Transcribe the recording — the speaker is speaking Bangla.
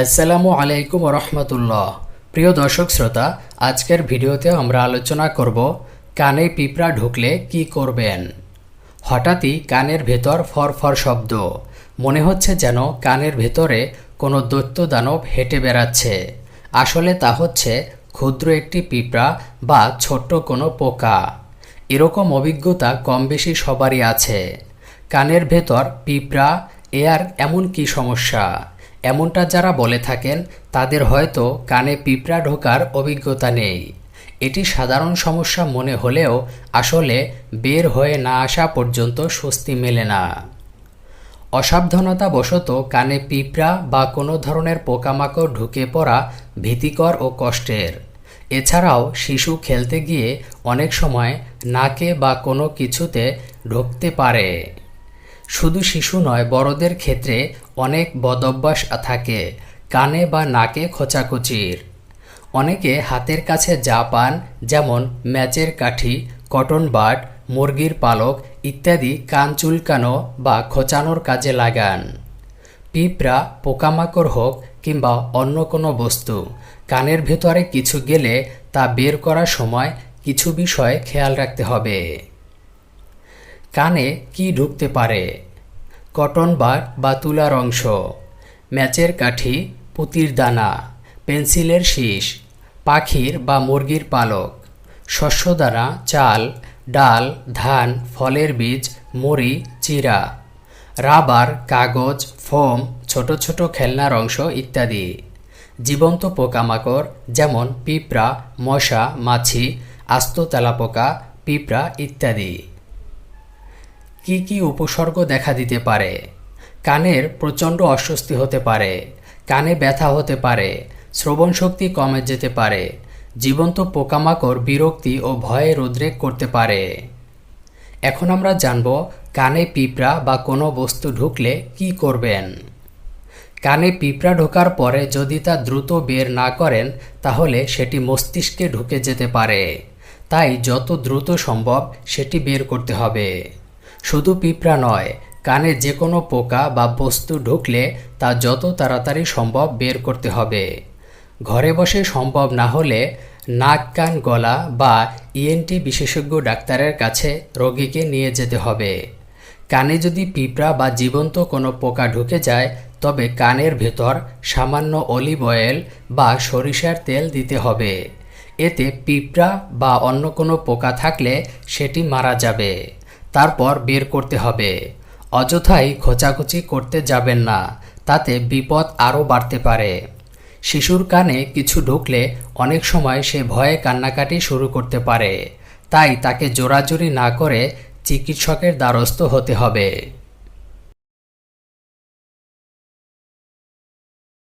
আসসালামু আলাইকুম রহমতুল্লাহ প্রিয় দর্শক শ্রোতা, আজকের ভিডিওতে আমরা আলোচনা করব কানে পিঁপড়া ঢুকলে কি করবেন। হঠাৎই কানের ভেতর ফরফর শব্দ। মনে হচ্ছে যেন কানের ভেতরে কোনো দৈত্য দানব হেঁটে বেড়াচ্ছে। আসলে তা হচ্ছে ক্ষুদ্র একটি পিঁপড়া বা ছোট্ট কোনো পোকা। এরকম অভিজ্ঞতা কম বেশি সবারই আছে। কানের ভেতর পিঁপড়া, এয়ার এমন কি সমস্যা? এমনটা যারা বলে থাকেন, তাদের হয়তো কানে পিঁপড়া ঢোকার অভিজ্ঞতা নেই। এটি সাধারণ সমস্যা মনে হলেও আসলে বের হয়ে না আসা পর্যন্ত স্বস্তি মেলে না। অসাবধানতাবশত কানে পিঁপড়া বা কোনো ধরনের পোকামাকড় ঢুকে পড়া ভীতিকর ও কষ্টের। এছাড়াও শিশু খেলতে গিয়ে অনেক সময় নাকে বা কোনো কিছুতে ঢুকতে পারে। শুধু শিশু নয়, বড়দের ক্ষেত্রে অনেক বদভ্যাস থাকে, কানে বা নাকে খোঁচাখুচির। অনেকে হাতের কাছে যা পান, যেমন ম্যাচের কাঠি, কটন বাট, মুরগির পালক ইত্যাদি কান চুলকানো বা খোঁচানোর কাজে লাগান। পিঁপড়া, পোকামাকড় হোক কিংবা অন্য কোনো বস্তু, কানের ভেতরে কিছু গেলে তা বের করার সময় কিছু বিষয় খেয়াল রাখতে হবে। কানে কি ঢুকতে পারে? কটন বার বা তুলার অংশ, ম্যাচের কাঠি, পুতির দানা, পেন্সিলের শীষ, পাখির বা মুরগির পালক শস্যদানা চাল, ডাল, ধান, ফলের বীজ, মুড়ি, চিরা, রাবার, কাগজ, ফোম, ছোট ছোট খেলনার অংশ ইত্যাদি। জীবন্ত পোকামাকড় যেমন পিঁপড়া, মশা, মাছি, আস্ত তেলাপোকা, পিঁপড়া ইত্যাদি। কি কি উপসর্গ দেখা দিতে পারে? কানের প্রচণ্ড অস্বস্তি হতে পারে, কানে ব্যথা হতে পারে, শ্রবণ শক্তি কমে যেতে পারে, জীবন্ত পোকামাকড় বিরক্তি ও ভয়ের উদ্রেক করতে পারে। এখন আমরা জানব কানে পিঁপড়া বা কোনো বস্তু ঢুকলে কি করবেন। কানে পিঁপড়া ঢোকার পরে যদি তা দ্রুত বের না করেন, তাহলে সেটি মস্তিষ্কে ঢুকে যেতে পারে। তাই যত দ্রুত সম্ভব সেটি বের করতে হবে। শুধু পিঁপড়া নয়, কানে যে কোনো পোকা বা বস্তু ঢুকলে তা যত তাড়াতাড়ি সম্ভব বের করতে হবে। ঘরে বসে সম্ভব না হলে নাক, কান, গলা বা ইএনটি বিশেষজ্ঞ ডাক্তারের কাছে রোগীকে নিয়ে যেতে হবে। কানে যদি পিঁপড়া বা জীবন্ত কোনো পোকা ঢুকে যায়, তবে কানের ভেতর সামান্য অলিভ অয়েল বা সরিষার তেল দিতে হবে। এতে পিঁপড়া বা অন্য কোনো পোকা থাকলে সেটি মারা যাবে। তারপর বের করতে হবে। অযথাই খোঁচাখুচি করতে যাবেন না, তাতে বিপদ আরও বাড়তে পারে। শিশুর কানে কিছু ঢুকলে অনেক সময় সে ভয়ে কান্নাকাটি শুরু করতে পারে। তাই তাকে জোরাজুরি না করে চিকিৎসকের দ্বারস্থ হতে হবে।